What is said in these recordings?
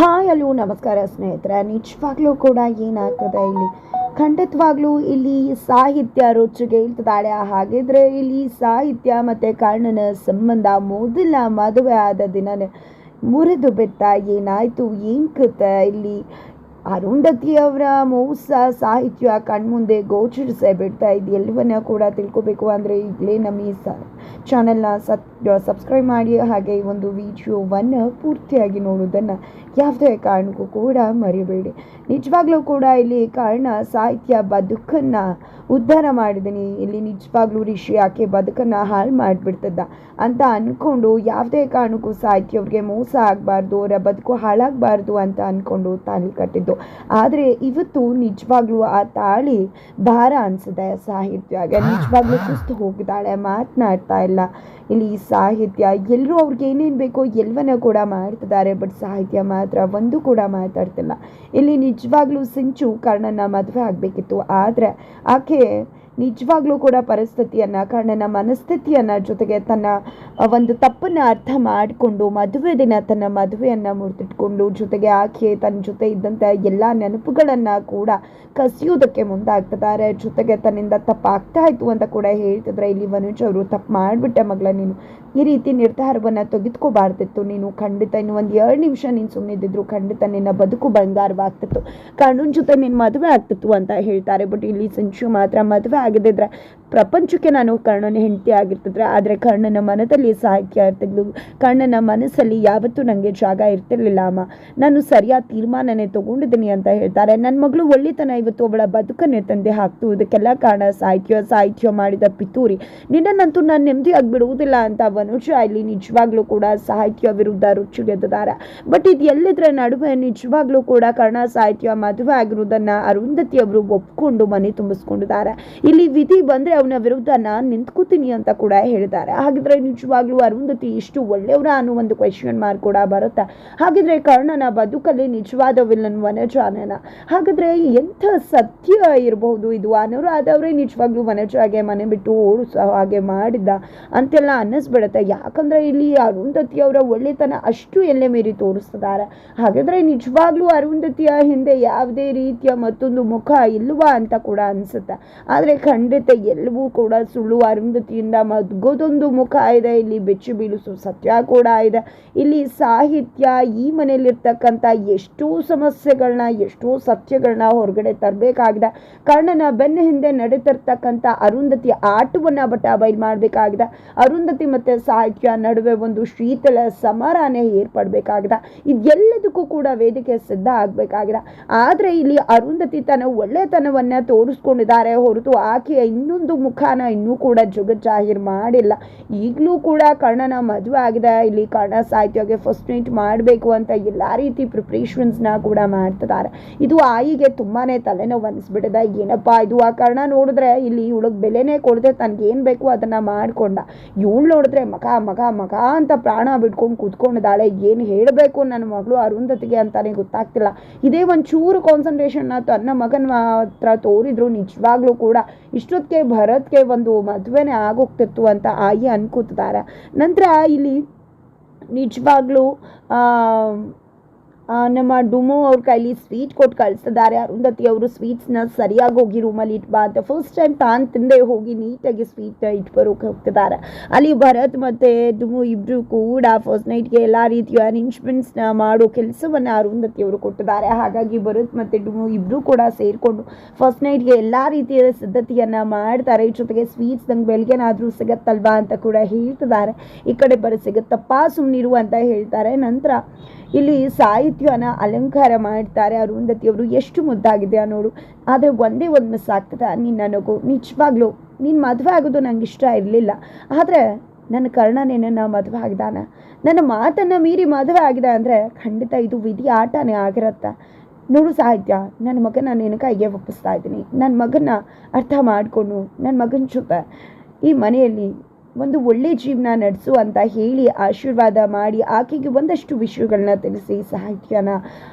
Hi ಅಲ್ಲೂ, ನಮಸ್ಕಾರ ಸ್ನೇಹಿತರೆ. ನಿಜವಾಗ್ಲೂ ಕೂಡ ಏನಾಗ್ತದೆ ಇಲ್ಲಿ? ಖಂಡಿತವಾಗ್ಲೂ ಇಲ್ಲಿ ಸಾಹಿತ್ಯ ರುಚಿಗೆ ಇಳ್ತಿದ್ದಾಳೆ ಹಾಗಿದ್ರೆ ಇಲ್ಲಿ ಸಾಹಿತ್ಯ ಮತ್ತು ಕರ್ಣನ ಸಂಬಂಧ ಮೊದಲ ಮದುವೆ ಆದ ದಿನನೇ ಮುರಿದು ಬಿತ್ತ ಏನಾಯಿತು? ಏನು ಕೃತ ಇಲ್ಲಿ? ಅರುಂಧತಿಯವರ ಮೌಸ ಸಾಹಿತ್ಯ ಕಣ್ಮುಂದೆ ಗೋಚರಿಸೇ ಬಿಡ್ತಾ ಇದೆ ಎಲ್ಲವನ್ನ ಕೂಡ ತಿಳ್ಕೊಬೇಕು ಅಂದರೆ ಈಗಲೇ ನಮ್ಮ ಈ ಸ ಚಾನೆಲ್ನ ಸತ್ ಸಬ್ಸ್ಕ್ರೈಬ್ ಮಾಡಿ ಹಾಗೆ ಈ ಒಂದು ವಿಡಿಯೋವನ್ನು ಪೂರ್ತಿಯಾಗಿ ನೋಡೋದನ್ನು ಯಾವುದೇ ಕಾರಣಕ್ಕೂ ಕೂಡ ಮರಿಬೇಡಿ. ನಿಜವಾಗ್ಲೂ ಕೂಡ ಇಲ್ಲಿ ಕಾರಣ ಸಾಹಿತ್ಯ ಬದುಕನ್ನು ಉದ್ಧಾರ ಮಾಡಿದ್ದೀನಿ ಇಲ್ಲಿ ನಿಜವಾಗ್ಲೂ ಋಷಿ ಆಕೆ ಬದುಕನ್ನು ಹಾಳು ಮಾಡಿಬಿಡ್ತದ ಅಂತ ಅಂದ್ಕೊಂಡು ಯಾವುದೇ ಕಾರಣಕ್ಕೂ ಸಾಹಿತ್ಯ ಅವ್ರಿಗೆ ಮೋಸ ಆಗಬಾರ್ದು, ಅವರ ಬದುಕು ಹಾಳಾಗಬಾರ್ದು ಅಂತ ಅಂದ್ಕೊಂಡು ತಾಳಿ ಕಟ್ಟಿದ್ದು. ಆದರೆ ಇವತ್ತು ನಿಜವಾಗ್ಲೂ ಆ ತಾಳಿ ಭಾರ ಅನಿಸಿದೆ ಸಾಹಿತ್ಯಗೆ ನಿಜವಾಗ್ಲೂ ಸುಸ್ತು ಹೋಗಿದ್ದಾಳೆ ಮಾತನಾಡ್ತಾ ಇಲ್ಲ. ಇಲ್ಲಿ ಸಾಹಿತ್ಯ ಎಲ್ಲರೂ ಅವ್ರಿಗೆ ಏನೇನು ಬೇಕೋ ಎಲ್ಲವನ್ನ ಕೂಡ ಮಾಡ್ತಿದ್ದಾರೆ ಬಟ್ ಸಾಹಿತ್ಯ ಮಾತ್ರ ಒಂದು ಕೂಡ ಮಾತಾಡ್ತಿಲ್ಲ. ಇಲ್ಲಿ ನಿಜವಾಗ್ಲೂ ಸಿಂಚು ಕರ್ಣನ ಮದುವೆ ಆಗಬೇಕಿತ್ತು. ಆದರೆ ಆಕೆ ನಿಜವಾಗ್ಲೂ ಕೂಡ ಪರಿಸ್ಥಿತಿಯನ್ನು ಕರ್ಣನ ಮನಸ್ಥಿತಿಯನ್ನು ಜೊತೆಗೆ ತನ್ನ ಒಂದು ತಪ್ಪನ್ನು ಅರ್ಥ ಮಾಡಿಕೊಂಡು ಮದುವೆ ದಿನ ತನ್ನ ಮದುವೆಯನ್ನು ಮುರಿದಿಟ್ಕೊಂಡು ಜೊತೆಗೆ ಆಕೆ ತನ್ನ ಜೊತೆ ಇದ್ದಂಥ ಎಲ್ಲ ನೆನಪುಗಳನ್ನು ಕೂಡ ಕಸಿಯೋದಕ್ಕೆ ಮುಂದಾಗ್ತಿದ್ದಾರೆ. ಜೊತೆಗೆ ತನ್ನಿಂದ ತಪ್ಪಾಗ್ತಾ ಇತ್ತು ಅಂತ ಕೂಡ ಹೇಳ್ತಿದ್ರೆ ಇಲ್ಲಿ ಮನುಜ್ ಅವರು ತಪ್ಪು ಮಾಡಿಬಿಟ್ಟೆ ಮಗಳ ನೀನು. ಈ ರೀತಿ ನಿರ್ಧಾರವನ್ನು ತೆಗೆದುಕೋಬಾರ್ದಿತ್ತು. ನೀನು ಖಂಡಿತ ಇನ್ನು ಒಂದು ಎರಡು ನಿಮಿಷ ನೀನು ಸುಮ್ಮನಿದ್ದಿದ್ರು ಖಂಡಿತ ನಿನ್ನ ಬದುಕು ಬಂಗಾರವಾಗ್ತಿತ್ತು. ಕಣ್ಣನ ಜೊತೆ ನಿನ್ನ ಮದುವೆ ಆಗ್ತಿತ್ತು ಅಂತ ಹೇಳ್ತಾರೆ. ಬಟ್ ಇಲ್ಲಿ ಸಂಚು ಮಾತ್ರ ಮದುವೆ ಆಗದಿದ್ರೆ ಪ್ರಪಂಚಕ್ಕೆ ನಾನು ಕರ್ಣನ ಹೆಂಡತಿ ಆಗಿರ್ತಿದ್ರೆ, ಆದರೆ ಕರ್ಣನ ಮನದಲ್ಲಿ ಸಾಹಿತ್ಯ ಇರ್ತಿದ್ಲು. ಕರ್ಣನ ಮನಸ್ಸಲ್ಲಿ ಯಾವತ್ತೂ ನನಗೆ ಜಾಗ ಇರ್ತಿರ್ಲಿಲ್ಲ, ಅಮ್ಮ. ನಾನು ಸರಿಯಾದ ತೀರ್ಮಾನನೇ ತಗೊಂಡಿದ್ದೀನಿ ಅಂತ ಹೇಳ್ತಾರೆ. ನನ್ನ ಮಗಳು ಒಳ್ಳೆತನ ಇವತ್ತು ಅವಳ ಬದುಕನ್ನೇ ತಂದೆ ಹಾಕ್ತು ಇದಕ್ಕೆಲ್ಲ ಕಾರಣ ಸಾಹಿತ್ಯ ಸಾಹಿತ್ಯ ಮಾಡಿದ ಪಿತೂರಿ. ನಿನ್ನನ್ನಂತೂ ನಾನು ನೆಮ್ಮದಿಯಾಗಿ ಬಿಡುವುದಿಲ್ಲ ಅಂತ ಮನುಷ್ಯ ಇಲ್ಲಿ ನಿಜವಾಗ್ಲೂ ಕೂಡ ಸಾಹಿತ್ಯ ವಿರುದ್ಧ ರುಚಿಗೆದ್ದಾರೆ ಬಟ್ ಇದು ಎಲ್ಲಿದ್ರೆ ನಡುವೆ ನಿಜವಾಗ್ಲೂ ಕೂಡ ಕರ್ಣ ಸಾಹಿತ್ಯ ಮದುವೆ ಆಗಿರುವುದನ್ನು ಅರುಂಧತಿಯವರು ಒಪ್ಕೊಂಡು ಮನೆ ತುಂಬಿಸ್ಕೊಂಡಿದ್ದಾರೆ. ಇಲ್ಲಿ ವಿಧಿ ಬಂದ್ರೆ ಅವನ ವಿರುದ್ಧ ನಾನು ನಿಂತ್ಕೋತೀನಿ ಅಂತ ಕೂಡ ಹೇಳಿದ್ದಾರೆ. ಹಾಗಿದ್ರೆ ನಿಜವಾಗ್ಲೂ ಅರುಂಧತಿ ಇಷ್ಟು ಒಳ್ಳೆಯವರ ಅನ್ನೋ ಒಂದು ಕ್ವೆಶನ್ ಮಾರ್ಕ್ ಕೂಡ ಬರುತ್ತೆ? ಹಾಗಿದ್ರೆ ಕರ್ಣನ ಬದುಕಲ್ಲಿ ನಿಜವಾದ ವಿಲನ್ ವನಜಾನನ ಹಾಗಾದ್ರೆ ಎಂಥ ಸತ್ಯ ಇರಬಹುದು ಇದು? ಅನುರಾಧ ಅವರೇ ನಿಜವಾಗ್ಲೂ ವನಜಾಗೆ ಮನೆ ಬಿಟ್ಟು ಓಡಿಸೋ ಹಾಗೆ ಮಾಡಿದ್ದ ಅಂತೆಲ್ಲ ಅನ್ನಿಸ್ಬಿಡುತ್ತೆ. ಯಾಕಂದ್ರೆ ಇಲ್ಲಿ ಅರುಂಧತಿ ಅವರ ಒಳ್ಳೆತನ ಅಷ್ಟು ಎಲ್ಲೆ ಮೀರಿ ತೋರಿಸ್ತಿದ್ದಾರೆ. ಹಾಗಾದ್ರೆ ನಿಜವಾಗ್ಲೂ ಅರುಂಧತಿಯ ಹಿಂದೆ ಯಾವುದೇ ರೀತಿಯ ಮತ್ತೊಂದು ಮುಖ ಇಲ್ವಾ ಅಂತ ಕೂಡ ಅನ್ಸುತ್ತೆ. ಆದರೆ ಖಂಡಿತ ಎಲ್ಲವೂ ಕೂಡ ಸುಳ್ಳು ಅರುಂಧತಿಯಿಂದ ಮದ್ಗೋದೊಂದು ಮುಖ ಇದೆ. ಇಲ್ಲಿ ಬೆಚ್ಚು ಬೀಳಿಸುವ ಸತ್ಯ ಕೂಡ ಇದೆ. ಇಲ್ಲಿ ಸಾಹಿತ್ಯ ಈ ಮನೆಯಲ್ಲಿರ್ತಕ್ಕಂಥ ಎಷ್ಟೋ ಸಮಸ್ಯೆಗಳನ್ನ ಎಷ್ಟೋ ಸತ್ಯಗಳನ್ನ ಹೊರಗಡೆ ತರಬೇಕಾಗಿದೆ. ಕರ್ಣನ ಬೆನ್ನ ಹಿಂದೆ ನಡೆತಿರ್ತಕ್ಕಂಥ ಅರುಂಧತಿ ಆಟವನ್ನು ಬಟ್ಟ ಬಯಲು ಮಾಡಬೇಕಾಗಿದೆ. ಅರುಂಧತಿ ಮತ್ತು ಸಾಹಿತ್ಯ ನಡುವೆ ಒಂದು ಶೀತಳ ಸಮರಾನೇ ಏರ್ಪಡಬೇಕಾಗಿದೆ. ಇದೆಲ್ಲದಕ್ಕೂ ಕೂಡ ವೇದಿಕೆ ಸಿದ್ಧ ಆಗಬೇಕಾಗಿದೆ. ಆದರೆ ಇಲ್ಲಿ ಅರುಂಧತಿ ತನ್ನ ಒಳ್ಳೆಯತನವನ್ನು ತೋರಿಸ್ಕೊಂಡಿದ್ದಾರೆ ಹೊರತು ಆಕೆಯ ಇನ್ನೊಂದು ಮುಖಾನ ಇನ್ನೂ ಕೂಡ ಜಗತ್ ಜಾಹೀರ್ ಮಾಡಿಲ್ಲ. ಈಗಲೂ ಕೂಡ ಕರ್ಣನ ಮದುವೆ ಆಗಿದೆ. ಇಲ್ಲಿ ಕರ್ಣ ಸಾಹಿತ್ಯಗೆ ಫಸ್ಟ್ ಮೀಟ್ ಮಾಡಬೇಕು ಅಂತ ಎಲ್ಲ ರೀತಿ ಪ್ರಿಪ್ರೇಷನ್ಸ್ನ ಕೂಡ ಮಾಡ್ತಿದ್ದಾರೆ. ಇದು ಆಯಿಗೆ ತುಂಬಾನೇ ತಲೆನೋವು ಅನಿಸ್ಬಿಟ್ಟಿದೆ ಏನಪ್ಪ ಇದು? ಆ ಕರ್ಣ ನೋಡಿದ್ರೆ ಇಲ್ಲಿ ಇವಳಿಗೆ ಬೆಲೆನೇ ಕೊಡದೆ ತನಗೇನು ಬೇಕು ಅದನ್ನ ಮಾಡಿಕೊಂಡ. ಇವಳು ನೋಡಿದ್ರೆ ಮಗ ಮಗ ಮಗ ಅಂತ ಪ್ರಾಣ ಬಿಟ್ಕೊಂಡು ಕೂತ್ಕೊಂಡಿದ್ದಾಳೆ. ಏನು ಹೇಳಬೇಕು ನನ್ನ ಮಗಳು ಅರುಂಧತಿಗೆ ಅಂತಾನೆ ಗೊತ್ತಾಗ್ತಿಲ್ಲ. ಇದೇ ಒಂದು ಚೂರು ಕಾನ್ಸಂಟ್ರೇಷನ್ನ ತನ್ನ ಮಗನ ಹತ್ರ ತೋರಿದ್ರು ನಿಜವಾಗ್ಲೂ ಕೂಡ. ಇಷ್ಟೊತ್ತಿಗೆ ಭರತ್ಗೆ ಒಂದು ಮದುವೆನೇ ಆಗೋಗ್ತಿತ್ತು ಅಂತ ಆಯಿ ಅನ್ಕೋತಿದ್ದಾರೆ ನಂತರ ಇಲ್ಲಿ ನಿಜವಾಗ್ಲೂ ನಮ್ಮ ಡುಮೋ ಅವ್ರ ಕೈಲಿ ಸ್ವೀಟ್ ಕೊಟ್ಟು ಕಳಿಸ್ತಿದ್ದಾರೆ ಅರುಂಧತಿ ಅವರು ಸ್ವೀಟ್ಸ್ನ ಸರಿಯಾಗಿ ಹೋಗಿ ರೂಮಲ್ಲಿ ಇಟ್ಬಾ ಅಂತ. ಫಸ್ಟ್ ಟೈಮ್ ತಾನು ತಿಂದೆ ಹೋಗಿ ನೀಟಾಗಿ ಸ್ವೀಟ್ನ ಇಟ್ಟು ಬರೋಕೆ ಹೋಗ್ತಿದ್ದಾರೆ ಅಲ್ಲಿ ಭರತ್ ಮತ್ತು ಡುಮು ಇಬ್ಬರು ಕೂಡ ಫಸ್ಟ್ ನೈಟ್ಗೆ ಎಲ್ಲ ರೀತಿಯ ಅರೇಂಜ್ಮೆಂಟ್ಸ್ನ ಮಾಡೋ ಕೆಲಸವನ್ನು ಅರುಂಧತಿ ಅವರು ಕೊಟ್ಟಿದ್ದಾರೆ. ಹಾಗಾಗಿ ಭರತ್ ಮತ್ತು ಡುಮು ಇಬ್ಬರು ಕೂಡ ಸೇರಿಕೊಂಡು ಫಸ್ಟ್ ನೈಟ್ಗೆ ಎಲ್ಲ ರೀತಿಯ ಸಿದ್ಧತೆಯನ್ನು ಮಾಡ್ತಾರೆ. ಜೊತೆಗೆ ಸ್ವೀಟ್ಸ್ ನಂಗೆ ಬೆಳಗ್ಗೆನಾದರೂ ಸಿಗತ್ತಲ್ವಾ ಅಂತ ಕೂಡ ಹೇಳ್ತಿದ್ದಾರೆ. ಈ ಕಡೆ ಬರೋ ಸಿಗುತ್ತಪ್ಪ ಸುಮ್ಮನಿರು ಅಂತ ಹೇಳ್ತಾರೆ. ನಂತರ ಇಲ್ಲಿ ಸಾಹಿತ್ಯನ ಅಲಂಕಾರ ಮಾಡ್ತಾರೆ ಅರುಂಧತಿಯವರು. ಎಷ್ಟು ಮುದ್ದಾಗಿದೆ ನೋಡು. ಆದರೆ ಒಂದೇ ಒಂದು ಮಿಸ್ ಆಗ್ತದೆ. ನನಗೂ ನಿಜವಾಗ್ಲೂ ನೀನು ಮದುವೆ ಆಗೋದು ನಂಗೆ ಇಷ್ಟ ಇರಲಿಲ್ಲ. ಆದರೆ ನನ್ನ ಕರ್ಣನೇ ನನ್ನ ಮದುವೆ ಆಗಿದಾನ. ನನ್ನ ಮಾತನ್ನು ಮೀರಿ ಮದುವೆ ಆಗಿದೆ ಅಂದರೆ ಖಂಡಿತ ಇದು ವಿಧಿ ಆಟನೇ ಆಗಿರತ್ತೆ. ನೋಡು ಸಾಹಿತ್ಯ ನನ್ನ ಮಗನ ನಿನ್ನ ಕೈಗೆ ಒಪ್ಪಿಸ್ತಾ ಇದ್ದೀನಿ. ನನ್ನ ಮಗನ ಅರ್ಥ ಮಾಡಿಕೊಂಡು ನನ್ನ ಮಗನ ಜೊತೆ ಈ ಮನೆಯಲ್ಲಿ ಒಂದು ಒಳ್ಳೆ ಜೀವನ ನಡೆಸು ಅಂತ ಹೇಳಿ ಆಶೀರ್ವಾದ ಮಾಡಿ ಆಕೆಗೆ ಒಂದಷ್ಟು ವಿಷಯಗಳನ್ನ ತಿಳಿಸಿ ಸಾಹಿತ್ಯನ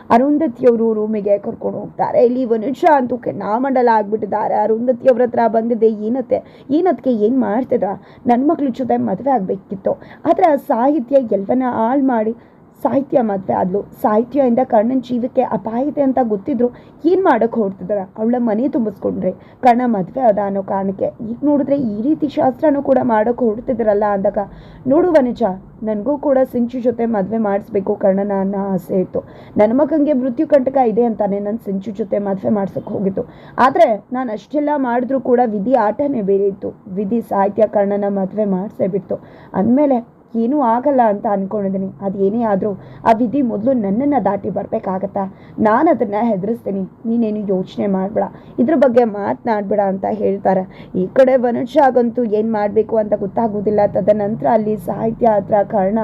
ಅರುಂಧತಿಯವರು ರೂಮಿಗೆ ಕರ್ಕೊಂಡು ಹೋಗ್ತಾರೆ. ಇಲ್ಲಿ ವನುಜ ಅಂತೂ ನಾಮಂಡಲ ಆಗ್ಬಿಟ್ಟಿದ್ದಾರೆ. ಅರುಂಧತಿಯವ್ರ ಹತ್ರ ಬಂದಿದೆ, ಏನತ್ತೆ? ಏನದಕ್ಕೆ ಏನು ಮಾಡ್ತಿದ್ರ? ನನ್ನ ಮಕ್ಳ ಜೊತೆ ಮದುವೆ ಆಗಬೇಕಿತ್ತು. ಆದರೆ ಆ ಸಾಹಿತ್ಯ ಎಲ್ಲವನ್ನ ಹಾಳು ಮಾಡಿ ಸಾಹಿತ್ಯ ಮದುವೆ ಆದ್ಲು. ಸಾಹಿತ್ಯದಿಂದ ಕರ್ಣನ ಜೀವಕ್ಕೆ ಅಪಾಯ ಇದೆ ಅಂತ ಗೊತ್ತಿದ್ರು, ಏನು ಮಾಡೋಕ್ಕೆ ಹೊರಡ್ತಿದಾರ ಅವಳ ಮನೆ ತುಂಬಿಸ್ಕೊಂಡ್ರೆ ಕರ್ಣ ಮದುವೆ ಅದ ಅನ್ನೋ ಕಾರಣಕ್ಕೆ. ಈಗ ನೋಡಿದ್ರೆ ಈ ರೀತಿ ಶಾಸ್ತ್ರನೂ ಕೂಡ ಮಾಡೋಕ್ಕೆ ಹೊರಡ್ತಿದ್ರಲ್ಲ ಅಂದಾಗ. ನೋಡು ನಿಜ ನನಗೂ ಕೂಡ ಸಿಂಚು ಜೊತೆ ಮದುವೆ ಮಾಡಿಸ್ಬೇಕು ಕರ್ಣನ ಅನ್ನೋ ಆಸೆ ಇತ್ತು. ನನ್ನ ಮಗಂಗೆ ಮೃತ್ಯು ಕಂಟಕ ಇದೆ ಅಂತಾನೆ ನಾನು ಸಿಂಚು ಜೊತೆ ಮದುವೆ ಮಾಡ್ಸೋಕ್ಕೆ ಹೋಗಿತ್ತು ಆದರೆ ನಾನು ಅಷ್ಟೆಲ್ಲ ಮಾಡಿದ್ರೂ ಕೂಡ ವಿಧಿ ಆಟನೇ ಬೇರೆ ಇತ್ತು. ವಿಧಿ ಸಾಹಿತ್ಯ ಕರ್ಣನ ಮದುವೆ ಮಾಡಿಸೇ ಬಿಡ್ತು. ಅಂದಮೇಲೆ ಏನೂ ಆಗಲ್ಲ ಅಂತ ಅಂದ್ಕೊಂಡಿದ್ದೀನಿ ಅದು ಏನೇ ಆದರೂ ಆ ವಿಧಿ ಮೊದಲು ನನ್ನನ್ನು ದಾಟಿ ಬರಬೇಕಾಗತ್ತಾ? ನಾನು ಅದನ್ನು ಹೆದರಿಸ್ತೀನಿ. ನೀನೇನು ಯೋಚನೆ ಮಾಡಬೇಡ. ಇದ್ರ ಬಗ್ಗೆ ಮಾತನಾಡಬೇಡ ಅಂತ ಹೇಳ್ತಾರೆ. ಈ ಕಡೆ ವನುಷಾಗಂತೂ ಏನು ಮಾಡಬೇಕು ಅಂತ ಗೊತ್ತಾಗೋದಿಲ್ಲ. ತದನಂತರ ಅಲ್ಲಿ ಸಾಹಿತ್ಯ ಹತ್ರ ಕಾರಣ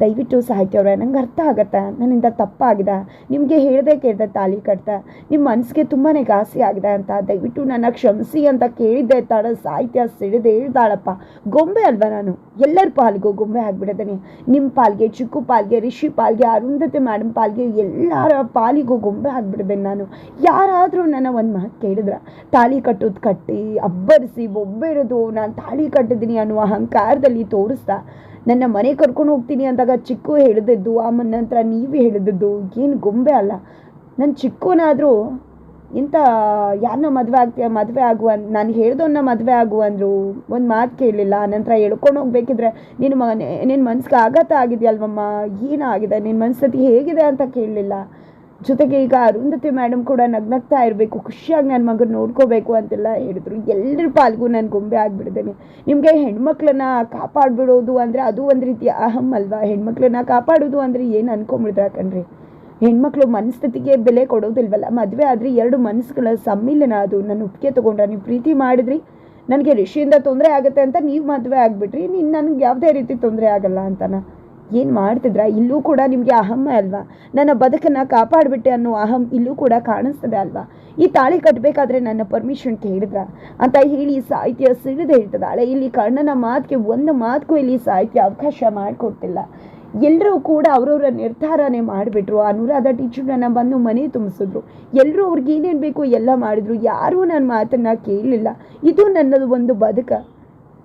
ದಯವಿಟ್ಟು ಸಾಹಿತ್ಯ ಅವರೇ ನಂಗೆ ಅರ್ಥ ಆಗುತ್ತೆ, ನನ್ನಿಂದ ತಪ್ಪಾಗಿದೆ, ನಿಮಗೆ ಹೇಳದೆ ಕೇಳಿದೆ ತಾಳಿ ಕಟ್ತೆ ನಿಮ್ಮ ಮನಸ್ಸಿಗೆ ತುಂಬಾ ಘಾಸಿ ಆಗಿದೆ ಅಂತ, ದಯವಿಟ್ಟು ನನ್ನ ಕ್ಷಮಿಸಿ ಅಂತ ಕೇಳಿದ್ದೆ ತಾಳ, ಸಾಹಿತ್ಯ ಸಿಡಿದು ಹೇಳ್ತಾಳಪ್ಪ ಗೊಂಬೆ ಅಲ್ವಾ ನಾನು, ಎಲ್ಲರ ಪಾಲ್ಗೂ ಗೊಂಬೆ ಆಗ್ಬಿಟ್ಟಿದ್ದೀನಿ ನಿಮ್ಮ ಪಾಲ್ಗೆ, ಚಿಕ್ಕು ಪಾಲ್ಗೆ, ರಿಷಿ ಪಾಲ್ಗೆ, ಅರುಂಧತೆ ಮೇಡಮ್ ಪಾಲ್ಗೆ, ಎಲ್ಲರ ಪಾಲಿಗೂ ಗೊಂಬೆ ಆಗ್ಬಿಟ್ಟಿದ್ದೇನೆ ನಾನು, ಯಾರಾದರೂ ನನ್ನ ಒಂದು ಮಾತು ಕೇಳಿದ್ರೆ, ತಾಳಿ ಕಟ್ಟೋದು ಕಟ್ಟಿ, ಅಬ್ಬರಿಸಿ, ಬೊಬ್ಬೆ ಇರೋದು, ನಾನು ತಾಳಿ ಕಟ್ಟಿದ್ದೀನಿ ಅನ್ನುವ ಅಹಂಕಾರದಲ್ಲಿ ತೋರಿಸ್ತಾ ನನ್ನ ಮನೆ ಕರ್ಕೊಂಡು ಹೋಗ್ತೀನಿ ಅಂದಾಗ ಚಿಕ್ಕು ಹೇಳಿದ್ದು ಆಮೇಲೆ ನಂತರ ನೀವೇ ಹೇಳಿದ್ದು, ಏನು ಗೊಂಬೆ ಅಲ್ಲ. ನನ್ನ ಚಿಕ್ಕವನಾದರೂ ಇಂಥ ಯಾರನ್ನ ಮದುವೆ ಆಗ್ತೀಯ, ಮದುವೆ ಆಗುವ, ನಾನು ಹೇಳ್ದವನ್ನ ಮದುವೆ ಆಗು ಅಂದರು, ಒಂದು ಮಾತು ಕೇಳಲಿಲ್ಲ ನಂತರ ಎಳ್ಕೊಂಡು ಹೋಗ್ಬೇಕಿದ್ರೆ ನಿನ್ನ ಮನೆ ನಿನ್ನ ಮನ್ಸಿಗೆ ಆಘಾತ ಆಗಿದೆಯಲ್ವಮ್ಮ, ಏನಾಗಿದೆ ನಿನ್ನ ಮನಸ್ಥಿತಿ ಹೇಗಿದೆ ಅಂತ ಕೇಳಲಿಲ್ಲ. ಜೊತೆಗೆ ಈಗ ಅರುಂಧತಿ ಮೇಡಮ್ ಕೂಡ ನಗ್ನಗ್ತಾ ಇರಬೇಕು, ಖುಷಿಯಾಗಿ ನನ್ನ ಮಗನ ನೋಡ್ಕೋಬೇಕು ಅಂತೆಲ್ಲ ಹೇಳಿದ್ರು. ಎಲ್ಲರ ಪಾಲ್ಗೂ ನಾನು ಗೊಂಬೆ ಆಗಿಬಿಡ್ತೇನೆ ನಿಮಗೆ ಹೆಣ್ಮಕ್ಳನ್ನ ಕಾಪಾಡ್ಬಿಡೋದು ಅಂದರೆ ಅದು ಒಂದು ರೀತಿಯ ಅಹಂ ಅಲ್ವಾ? ಹೆಣ್ಮಕ್ಳನ್ನ ಕಾಪಾಡೋದು ಅಂದರೆ ಏನು ಅನ್ಕೊಂಬಿಡ್ತಾರೆ ಕಣ್ರಿ? ಹೆಣ್ಮಕ್ಳು ಮನಸ್ಥಿತಿಗೆ ಬೆಲೆ ಕೊಡೋದಿಲ್ವಲ್ಲ? ಮದುವೆ ಆದರೆ ಎರಡು ಮನಸ್ಸುಗಳ ಸಮ್ಮಿಲನ ಅದು. ನನ್ನ ಒಪ್ಪಿಗೆ ತೊಗೊಂಡ್ರೆ ನೀವು ಪ್ರೀತಿ ಮಾಡಿದ್ರಿ, ನನಗೆ ಋಷಿಯಿಂದ ತೊಂದರೆ ಆಗುತ್ತೆ ಅಂತ ನೀವು ಮದುವೆ ಆಗಿಬಿಟ್ರಿ. ನೀನು ನನಗೆ ಯಾವುದೇ ರೀತಿ ತೊಂದರೆ ಆಗಲ್ಲ ಅಂತನ. ಏನು ಮಾಡ್ತಿದ್ರ? ಇಲ್ಲೂ ಕೂಡ ನಿಮಗೆ ಅಹಮ್ಮ ಅಲ್ವಾ? ನನ್ನ ಬದುಕನ್ನು ಕಾಪಾಡಿಬಿಟ್ಟೆ ಅನ್ನೋ ಅಹಂ ಇಲ್ಲೂ ಕೂಡ ಕಾಣಿಸ್ತದೆ ಅಲ್ವಾ? ಈ ತಾಳಿ ಕಟ್ಟಬೇಕಾದ್ರೆ ನನ್ನ ಪರ್ಮಿಷನ್ ಕೇಳಿದ್ರ? ಅಂತ ಹೇಳಿ ಸಾಹಿತ್ಯ ಸಿಡಿದು ಹೇಳ್ತದಾಳೆ ಇಲ್ಲಿ ಕಣ್ಣನ ಮಾತಿಗೆ ಒಂದು ಮಾತಿಗೂ ಇಲ್ಲಿ ಸಾಹಿತ್ಯ ಅವಕಾಶ ಮಾಡಿಕೊಡ್ತಿಲ್ಲ. ಎಲ್ಲರೂ ಕೂಡ ಅವರವರ ನಿರ್ಧಾರನೇ ಮಾಡಿಬಿಟ್ರು. ಅನುರಾಧ ಟೀಚರ್ನ ಬಂದು ಮನೆ ತುಂಬಿಸಿದ್ರು. ಎಲ್ಲರೂ ಅವ್ರಿಗೆ ಏನೇನು ಬೇಕು ಎಲ್ಲ ಮಾಡಿದ್ರು. ಯಾರೂ ನನ್ನ ಮಾತನ್ನು ಕೇಳಲಿಲ್ಲ. ಇದು ನನ್ನದು ಒಂದು ಬದುಕ.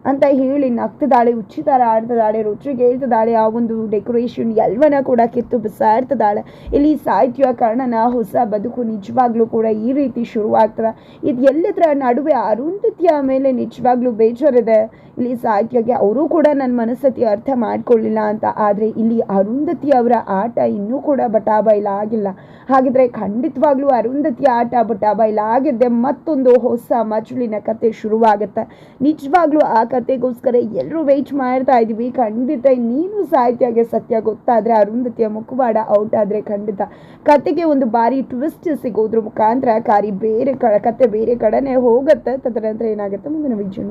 ಅಂತ ಹೇಳಿ ನಗ್ತದಾಳೆ ಉಚ್ಚಿತಾರ ಆಡ್ತದಾಳೆ ರುಚಿಗೆ ಹೇಳ್ತದಾಳೆ ಆ ಒಂದು ಡೆಕೋರೇಷನ್ ಎಲ್ಲವನ್ನ ಕೂಡ ಕಿತ್ತು ಬಿಸಾಡ್ತದಾಳೆ ಇಲ್ಲಿ ಸಾಹಿತ್ಯ ಕರ್ಣನ ಹೊಸ ಬದುಕು ನಿಜವಾಗ್ಲೂ ಕೂಡ ಈ ರೀತಿ ಶುರುವಾಗ್ತದೆ. ಇದು ಎಲ್ಲದರ ನಡುವೆ ಅರುಂಧತಿಯ ಮೇಲೆ ನಿಜವಾಗ್ಲೂ ಬೇಜಾರಿದೆ. ಇಲ್ಲಿ ಸಾಹಿತ್ಯಕ್ಕೆ ಅವರು ಕೂಡ ನನ್ನ ಮನಸ್ಥಿತಿ ಅರ್ಥ ಮಾಡ್ಕೊಳ್ಳಿಲ್ಲ ಅಂತ. ಆದರೆ ಇಲ್ಲಿ ಅರುಂಧತಿ ಅವರ ಆಟ ಇನ್ನೂ ಕೂಡ ಬಟಾಬೈಲ ಆಗಿಲ್ಲ. ಹಾಗಿದ್ರೆ ಖಂಡಿತವಾಗ್ಲೂ ಅರುಂಧತಿ ಆಟ ಬಟಾಬೈಲ ಆಗಿದ್ದೆ ಮತ್ತೊಂದು ಹೊಸ ಮಜುಳಿನ ಕತೆ ಶುರುವಾಗುತ್ತೆ. ನಿಜವಾಗ್ಲೂ ಆ ಕತೆಗೋಸ್ಕರ ಎಲ್ಲರೂ ವೆಯ್ಟ್ ಮಾಡ್ತಾ ಇದ್ದೀವಿ. ಖಂಡಿತ ನೀನು ಸಾಹಿತ್ಯಾಗೆ ಸತ್ಯ ಗೊತ್ತಾದರೆ ಅರುಂಧತಿಯ ಮುಖವಾಡ ಔಟ್ ಆದರೆ ಖಂಡಿತ ಕತೆಗೆ ಒಂದು ಬಾರಿ ಟ್ವಿಸ್ಟ್ ಸಿಗೋದ್ರ ಮುಖಾಂತರ ಕಾರಿ ಬೇರೆ ಕ, ಕತೆ ಬೇರೆ ಕಡೆನೇ ಹೋಗುತ್ತೆ. ತದನಂತರ ಏನಾಗುತ್ತೆ ಮುಂದಿನ ವಿಜಯ